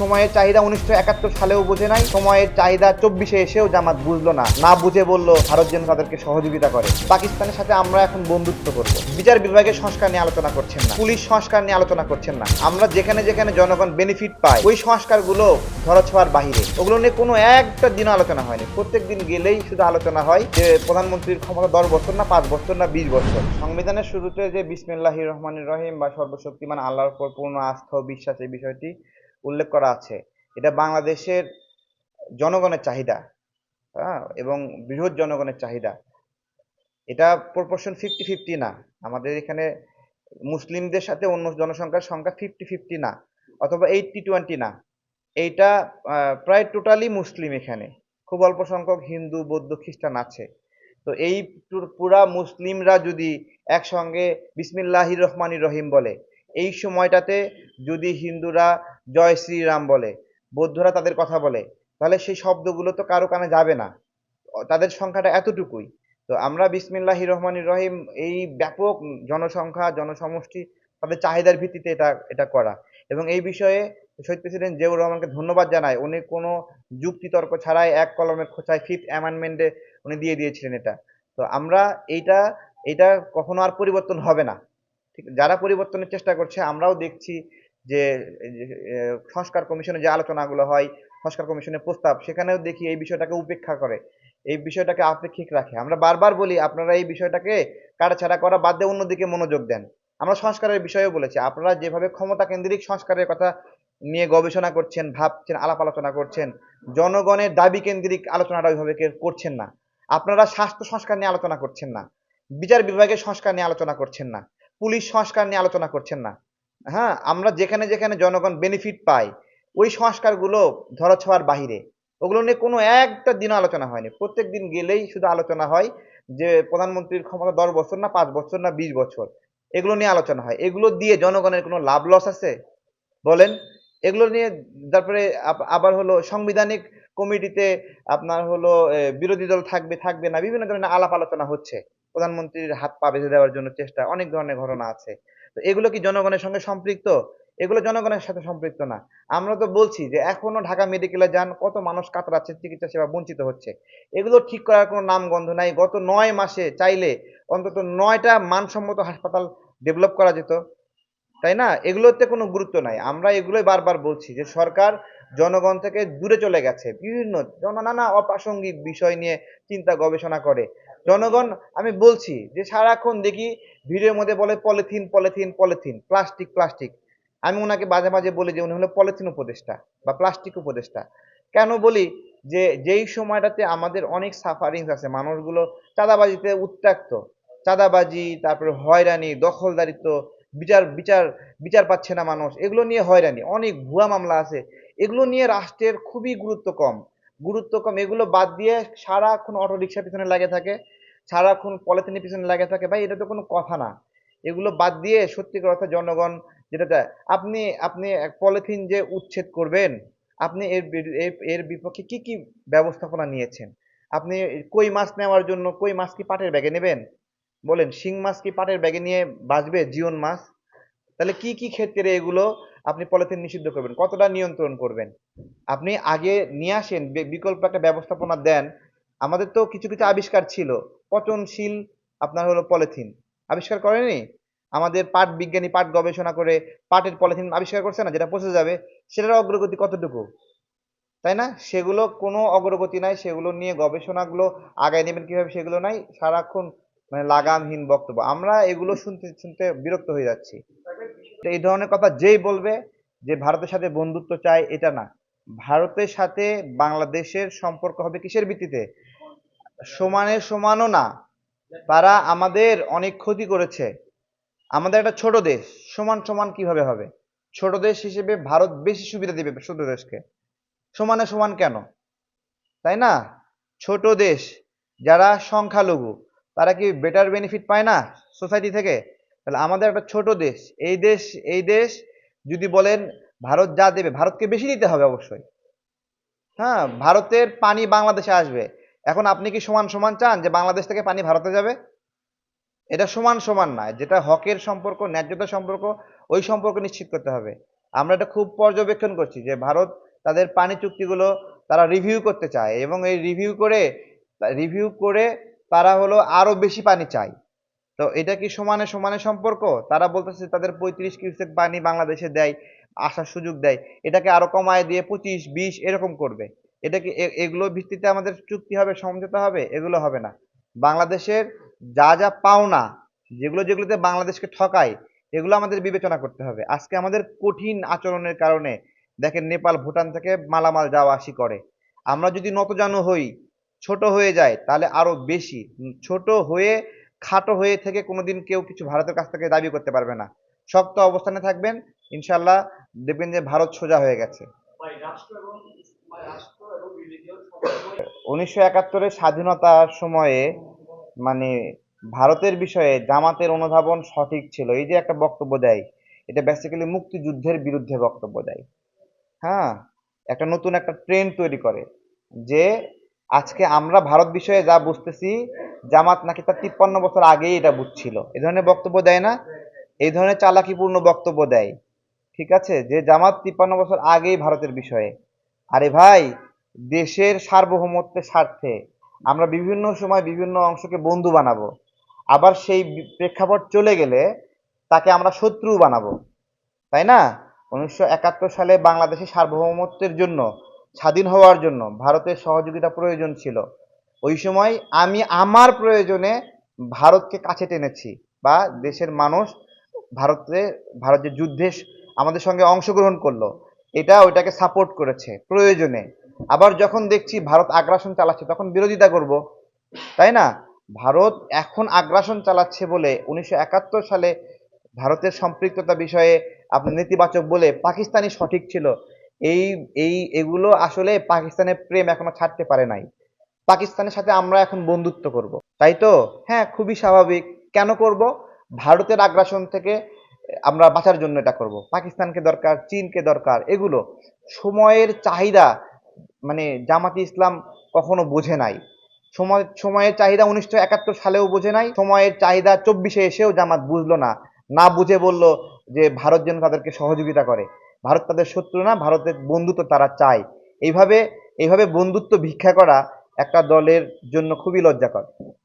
সময়ের চাহিদা উনিশশো একাত্তর সালেও বোঝে নাই, সময়ের চাহিদা চব্বিশে এসেও জামাত বুঝলো না। না বুঝে বলল ভারত যেন তাদেরকে সহযোগিতা করে। পাকিস্তানের সাথে আমরা এখন বন্ধুত্ব করব। বিচার বিভাগের সংস্কার নিয়ে আলোচনা করছেন না। পুলিশ সংস্কার নিয়ে আলোচনা করছেন না। আমরা যেখানে যেখানে জনগণ বেনিফিট পায় ওই সংস্কারগুলো ধরাছোঁয়ার বাহিরে। ওগুলো নিয়ে কোনো একটা দিন আলোচনা হয়নি। প্রত্যেক দিন গেলেই শুধু আলোচনা হয় যে প্রধানমন্ত্রীর ক্ষমতা দশ বছর না পাঁচ বছর না বিশ বছর। সংবিধানের শুরুতে যে বিসমিল্লাহির রহমানির রহিম বা সর্বশক্তিমান আল্লাহর উপর পূর্ণ আস্থা ও বিশ্বাস এই বিষয়টি উল্লেখ করা আছে। এটা বাংলাদেশের জনগণের চাহিদা হ্যাঁ এবং বৃহৎ জনগণের চাহিদা। এটা প্রপোর্শন ফিফটি ফিফটি না। আমাদের এখানে মুসলিমদের সাথে অন্য জনসংখ্যার সংখ্যা ফিফটি ফিফটি না, অথবা এইটটি টোয়েন্টি না। এইটা প্রায় টোটালি মুসলিম এখানে। খুব অল্প সংখ্যক হিন্দু, বৌদ্ধ, খ্রিস্টান আছে। তো এই পুর- মুসলিমরা যদি একসঙ্গে বিসমিল্লাহির রহমানির রহিম বলে, এই সময়টাতে যদি হিন্দুরা জয় শ্রীরাম বলে, বৌদ্ধরা তাদের কথা বলে, তাহলে সেই শব্দগুলো তো কারও কানে যাবে না। তাদের সংখ্যাটা এতটুকুই। তো আমরা বিসমিল্লাহি রহমানির রহিম এই ব্যাপক জনসংখ্যা, জনসমষ্টি, তাদের চাহিদার ভিত্তিতে এটা এটা করা। এবং এই বিষয়ে শহীদ প্রেসিডেন্ট জিয়াউর রহমানকে ধন্যবাদ জানাই। উনি কোনো যুক্তিতর্ক ছাড়াই এক কলমের খোঁচায় ফিফথ অ্যামেন্ডমেন্টে উনি দিয়ে দিয়েছিলেন এটা। তো আমরা এইটা এটা কখনো আর পরিবর্তন হবে না। ঠিক, যারা পরিবর্তনের চেষ্টা করছে, আমরাও দেখছি যে সংস্কার কমিশনে যে আলোচনাগুলো হয়, সংস্কার কমিশনের প্রস্তাব, সেখানেও দেখি এই বিষয়টাকে উপেক্ষা করে। এই বিষয়টাকে আপেক্ষিক রাখে। আমরা বারবার বলি, আপনারা এই বিষয়টাকে কাটাছাড়া করা বাদ দিয়ে অন্যদিকে মনোযোগ দেন। আমরা সংস্কারের বিষয়েও বলেছি, আপনারা যেভাবে ক্ষমতা কেন্দ্রিক সংস্কারের কথা নিয়ে গবেষণা করছেন, ভাবছেন, আলাপ আলোচনা করছেন, জনগণের দাবি কেন্দ্রিক আলোচনাটা ওইভাবে করছেন না। আপনারা স্বাস্থ্য সংস্কার নিয়ে আলোচনা করছেন না। বিচার বিভাগের সংস্কার নিয়ে আলোচনা করছেন না। পুলিশ সংস্কার নিয়ে আলোচনা করছেন না। হ্যাঁ আমরা যেখানে যেখানে জনগণ বেনিফিট পাই, ওই সংস্কারগুলো ধরাছোঁয়ার বাহিরে। ওগুলো নিয়ে কোনো একটা দিনও আলোচনা হয়নি। প্রত্যেক দিন গেলেই শুধু আলোচনা হয় যে প্রধানমন্ত্রীর ক্ষমতা দশ বছর না, পাঁচ বছর না, বিশ বছর। এগুলো নিয়ে আলোচনা হয়। এগুলো দিয়ে জনগণের কোনো লাভ লস আছে? বলেন। এগুলো নিয়ে তারপরে আবার হলো সাংবিধানিক কমিটিতে আপনার হলো বিরোধী দল থাকবে থাকবে না, বিভিন্ন ধরনের আলাপ আলোচনা হচ্ছে। প্রধানমন্ত্রীর হাত পা বেঁধে দেওয়ার জন্য চেষ্টা, অনেক ধরনের ঘটনা আছে। তো এগুলো কি জনগণের সঙ্গে সম্পৃক্ত? এগুলো জনগণের সাথে সম্পৃক্ত না। আমরা তো বলছি যে এখনও ঢাকা মেডিকেলে যান, কত মানুষ কাতরাচ্ছে, চিকিৎসা সেবা বঞ্চিত হচ্ছে। এগুলো ঠিক করার কোনো নামগন্ধ নাই। গত নয় মাসে চাইলে অন্তত নয়টা মানসম্মত হাসপাতাল ডেভেলপ করা যেত, তাই না? এগুলোতে কোনো গুরুত্ব নাই। আমরা এগুলোই বারবার বলছি যে সরকার জনগণ থেকে দূরে চলে গেছে। বিভিন্ন নানা অপ্রাসঙ্গিক বিষয় নিয়ে চিন্তা গবেষণা করে। জনগণ, আমি বলছি যে সারাক্ষণ দেখি ভিডিওর মধ্যে বলে polythene polythene polythene, plastic plastic. আমি ওনাকে মাঝে মাঝে বলি যে উনি হলো পলিথিন উপদেষ্টা বা প্লাস্টিক উপদেষ্টা। কেন বলি যে যেই সময়টাতে আমাদের অনেক সাফারিংস আছে, মানুষগুলো চাঁদাবাজিতে উত্ত্যক্ত। চাঁদাবাজি, তারপরে হয়রানি, দখলদারিত্ব, বিচার বিচার বিচার পাচ্ছে না মানুষ। এগুলো নিয়ে হয়রানি, অনেক ভুয়া মামলা আছে। এগুলো নিয়ে রাষ্ট্রের খুবই গুরুত্ব কম। গুরুত্ব কম এগুলো বাদ দিয়ে সারাক্ষণ অটো রিক্সার পিছনে লাগে থাকে, সারাক্ষণ পলিথিনের পিছনে লাগে থাকে। ভাই, এটা তো কোনো কথা না। এগুলো বাদ দিয়ে সত্যিকার অর্থে জনগণ যেটা আপনি আপনি পলিথিন যে উচ্ছেদ করবেন, আপনি এর এর- বিপক্ষে কি কি ব্যবস্থাপনা নিয়েছেন? আপনি কই মাছ নেওয়ার জন্য, কই মাছ কি পাটের ব্যাগে নেবেন? বলেন, শিং মাছ কি পাটের ব্যাগে নিয়ে বাঁচবে? জীবন মাছ? তাহলে কি কি ক্ষেত্রে এগুলো আপনি পলিথিন নিষিদ্ধ করবেন। কতটা নিয়ন্ত্রণ করবেন? আপনি আগে নিয়ে আসেন বিকল্প একটা ব্যবস্থাপনা দেন। আমাদের তো কিছু কিছু আবিষ্কার ছিল। পচনশীল আপনার হলো পলিথিন। আবিষ্কার করেনি আমাদের পাট বিজ্ঞানী, পাট গবেষণা করে পাটের পলিথিন আবিষ্কার করছে না, যেটা পচে যাবে, সেটার অগ্রগতি কতটুকু? তাই না? সেগুলো কোনো অগ্রগতি নাই, সেগুলো নিয়ে গবেষণাগুলো আগায় নেবেন কীভাবে সেগুলো নাই? সারাক্ষণ মানে লাগামহীন বক্তব্য। আমরা এগুলো শুনতে শুনতে বিরক্ত হয়ে যাচ্ছি। এই ধরনের কথা যেই বলবে যে ভারতের সাথে বন্ধুত্ব চায় এটা না। ভারতের সাথে বাংলাদেশের সম্পর্ক হবে কিসের ভিত্তিতে? সমানে সমানও না। তারা আমাদের অনেক ক্ষতি করেছে। আমাদের একটা ছোট দেশ, সমান সমান কীভাবে হবে? ছোট দেশ হিসেবে ভারত বেশি সুবিধা দিবে ছোট দেশকে। সমানে সমান কেন? তাই না? ছোট দেশ, যারা সংখ্যালঘু, তারা কি বেটার বেনিফিট পায় না সোসাইটি থেকে? তাহলে আমাদের একটা ছোট দেশ, এই দেশ এই দেশ, যদি বলেন ভারত যা দেবে, ভারতকে বেশি দিতে হবে অবশ্যই। হ্যাঁ ভারতের পানি বাংলাদেশে আসবে। এখন আপনি কি সমান সমান চান যে বাংলাদেশ থেকে পানি ভারতে যাবে? এটা সমান সমান নয়, যেটা হকের সম্পর্ক, ন্যায্যতার সম্পর্ক, ওই সম্পর্ক নিশ্চিত করতে হবে। আমরা এটা খুব পর্যবেক্ষণ করছি যে ভারত তাদের পানি চুক্তিগুলো তারা রিভিউ করতে চায় এবং এই রিভিউ করে রিভিউ করে তারা হলো আরও বেশি পানি চায়। তো এটা কি সমানে সমানে সম্পর্ক? তারা বলতেছে তাদের পঁয়ত্রিশ কিউসেক পানি বাংলাদেশে দেয়, আসার সুযোগ দেয়। এটাকে আরও কমায় দিয়ে পঁচিশ, বিশ এরকম করবে। এটা কি এগুলো ভিত্তিতে আমাদের চুক্তি হবে, সমঝোতা হবে? এগুলো হবে না। বাংলাদেশের যা যা পাওনা, যেগুলো যেগুলোতে বাংলাদেশকে ঠকায়, এগুলো আমাদের বিবেচনা করতে হবে। আজকে আমাদের কঠিন আচরণের কারণে দেখেন নেপাল, ভুটান থেকে মালামাল যাওয়া আসি করে। আমরা যদি নতজানু হই, ছোট হয়ে যায়, তাহলে আরও বেশি। ছোট হয়ে খাটো হয়ে থেকে কোনোদিন কেউ কিছু ভারতের কাছ থেকে দাবি করতে পারবে না। শক্ত অবস্থানে থাকবেন ইনশাল্লাহ দেখবেন যে ভারত সোজা হয়ে গেছে। উনিশশো একাত্তরের স্বাধীনতার সময়ে মানে ভারতের বিষয়ে জামাতের অনুধাবন সঠিক ছিল। এই যে একটা বক্তব্য দেয়, এটা বেসিক্যালি মুক্তিযুদ্ধের বিরুদ্ধে বক্তব্য দেয়। হ্যাঁ একটা নতুন একটা ট্রেন্ড তৈরি করে যে আজকে আমরা ভারত বিষয়ে যা বুঝতেছি, জামাত নাকি তার তিপ্পান্ন বছর আগেই এটা বুঝছিল। এই ধরনের বক্তব্য দেয় না এই ধরনের চালাকিপূর্ণ বক্তব্য দেয়। ঠিক আছে? যে জামাত তিপ্পান্ন বছর আগেই ভারতের বিষয়ে। আরে ভাই, দেশের সার্বভৌমত্বের স্বার্থে আমরা বিভিন্ন সময় বিভিন্ন অংশকে বন্ধু বানাবো। আবার সেই প্রেক্ষাপট চলে গেলে তাকে আমরা শত্রু বানাবো। তাই না? উনিশশো একাত্তর সালে বাংলাদেশের সার্বভৌমত্বের জন্য স্বাধীন হওয়ার জন্য ভারতের সহযোগিতা প্রয়োজন ছিল। ওই সময় আমি আমার প্রয়োজনে ভারতকে কাছে টেনেছি বা দেশের মানুষ ভারতে ভারত যে যুদ্ধে আমাদের সঙ্গে অংশগ্রহণ করল। এটা ওইটাকে সাপোর্ট করেছে প্রয়োজনে। আবার যখন দেখছি ভারত আগ্রাসন চালাচ্ছে, তখন বিরোধিতা করব। তাই না? ভারত এখন আগ্রাসন চালাচ্ছে বলে উনিশশো একাত্তর সালে ভারতের সম্পৃক্ততা বিষয়ে আপনি নেতিবাচক বলে পাকিস্তানি সঠিক ছিল। এই এই, এগুলো আসলে পাকিস্তানের প্রেম এখনও ছাড়তে পারে নাই। পাকিস্তানের সাথে আমরা এখন বন্ধুত্ব করব, তাই তো? হ্যাঁ খুবই স্বাভাবিক। কেন করব? ভারতের আগ্রাসন থেকে আমরা বাঁচার জন্য এটা করব। পাকিস্তানকে দরকার, চীনকে দরকার, এগুলো। সময়ের চাহিদা মানে জামাতি ইসলাম কখনো বোঝে নাই। সময়, সময়ের চাহিদা উনিশশো একাত্তর সালেও বোঝে নাই। সময়ের চাহিদা চব্বিশে এসেও জামাত বুঝলো না। না বুঝে বলল যে ভারত যেন তাদেরকে সহযোগিতা করে। ভারত তাদের শত্রু না, ভারতের বন্ধুত্ব তারা চায়। এইভাবে এইভাবে বন্ধুত্ব ভিক্ষা করা একটা দলের জন্য খুবই লজ্জাকর।